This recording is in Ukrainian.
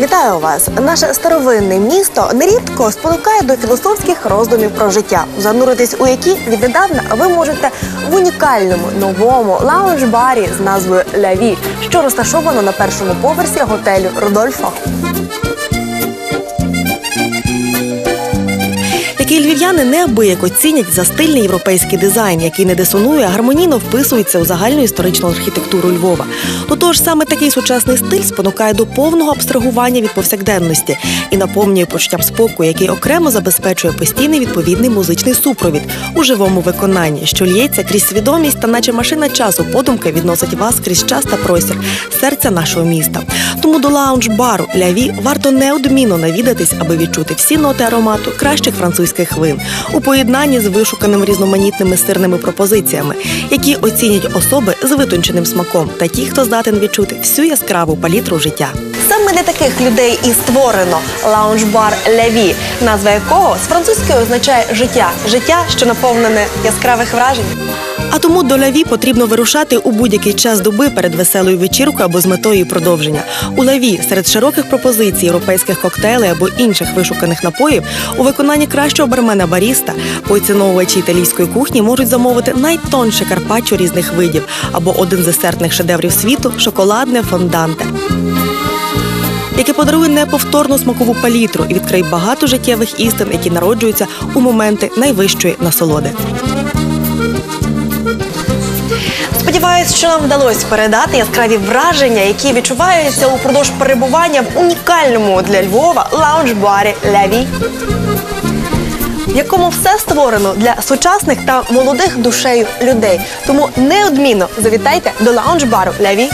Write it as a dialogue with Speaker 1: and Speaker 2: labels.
Speaker 1: Вітаю вас! Наше старовинне місто нерідко спонукає до філософських роздумів про життя, зануритись у які віднедавна ви можете в унікальному новому лаунж-барі з назвою Ляві, що розташовано на першому поверсі готелю Рудольфа. Такі львів'яни неабияк оцінять за стильний європейський дизайн, який не дисонує, а гармонійно вписується у загальну історичну архітектуру Львова. До того ж, саме такий сучасний стиль спонукає до повного абстрагування від повсякденності і наповнює почуттям спокою, який окремо забезпечує постійний відповідний музичний супровід у живому виконанні, що лється крізь свідомість та наче машина часу подумки відносить вас крізь час та простір серця нашого міста. Тому до лаунж-бару Ляві варто неодмінно навідатись, аби відчути всі ноти аромату кращих французьких вин у поєднанні з вишуканими різноманітними сирними пропозиціями, які оцінять особи з витонченим смаком та ті, хто здатен відчути всю яскраву палітру життя. Саме для таких людей і створено лаунж-бар Ляві, назва якого з французької означає життя, життя, що наповнене яскравих вражень. А тому до лаві потрібно вирушати у будь-який час доби перед веселою вечіркою або з метою продовження. У лаві серед широких пропозицій європейських коктейлей або інших вишуканих напоїв у виконанні кращого бармена баріста поціновувачі італійської кухні можуть замовити найтонше карпаччо різних видів або один з десертних шедеврів світу шоколадне фонданте яке подарує неповторну смакову палітру і відкриє багато життєвих істин, які народжуються у моменти найвищої насолоди. Сподіваюсь, що нам вдалося передати яскраві враження, які відчуваються упродовж перебування в унікальному для Львова лаунж-барі Ляві, в якому все створено для сучасних та молодих душею людей. Тому неодмінно завітайте до лаунж-бару Ляві